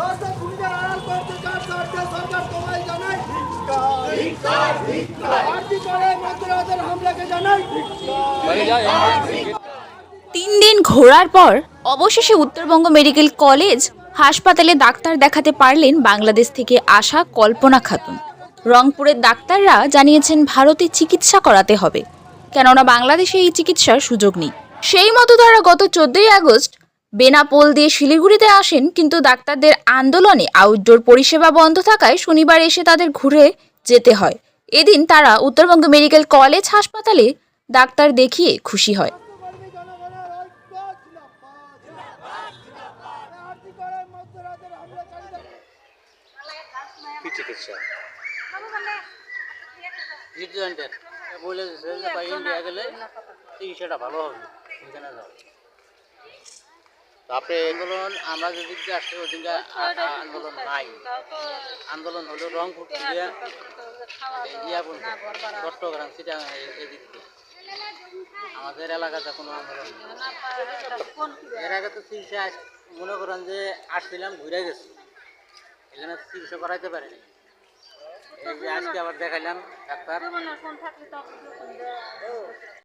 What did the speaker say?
রাস্তা ভূমিকার আড়াল করতে কার সাহায্যে সরকার তোমায় জানাই আরতি করে মধ্যরাতের হামলাকে জানাই তিন দিন ঘোরার পর অবশেষে উত্তরবঙ্গ মেডিকেল কলেজ হাসপাতালে ডাক্তার দেখাতে পারলেন বাংলাদেশ থেকে আসা কল্পনা খাতুন। রংপুরের ডাক্তাররা জানিয়েছেন ভারতে চিকিৎসা করাতে হবে। কেননা বাংলাদেশে এই চিকিৎসার সুযোগ নেই। সেই মতো তারা গত চোদ্দই আগস্ট বেনাপোল দিয়ে শিলিগুড়িতে আসেন কিন্তু ডাক্তারদের আন্দোলনে আউটডোর পরিষেবা বন্ধ থাকায় শনিবার এসে তাদের ঘুরে যেতে হয়। এদিন তারা উত্তরবঙ্গ মেডিকেল কলেজ হাসপাতালে ডাক্তার দেখিয়ে খুশি হয়। চিকিৎসাটা ভালো হবে। আপনি আন্দোলন, আমরা যেদিকে আসছে ওদিকে আন্দোলন নাই, আন্দোলন হলো রংপুর থেকে চট্টগ্রাম এদিক দিয়ে। আমাদের এলাকাতে কোনো আন্দোলন এর আগে তো চিকিৎসা মনে করেন যে আসছিলাম, ঘুরে গেছি। এখানে চিকিৎসা করাইতে পারেনি। এই যে আজকে আবার দেখাইলাম, ডাক্তার।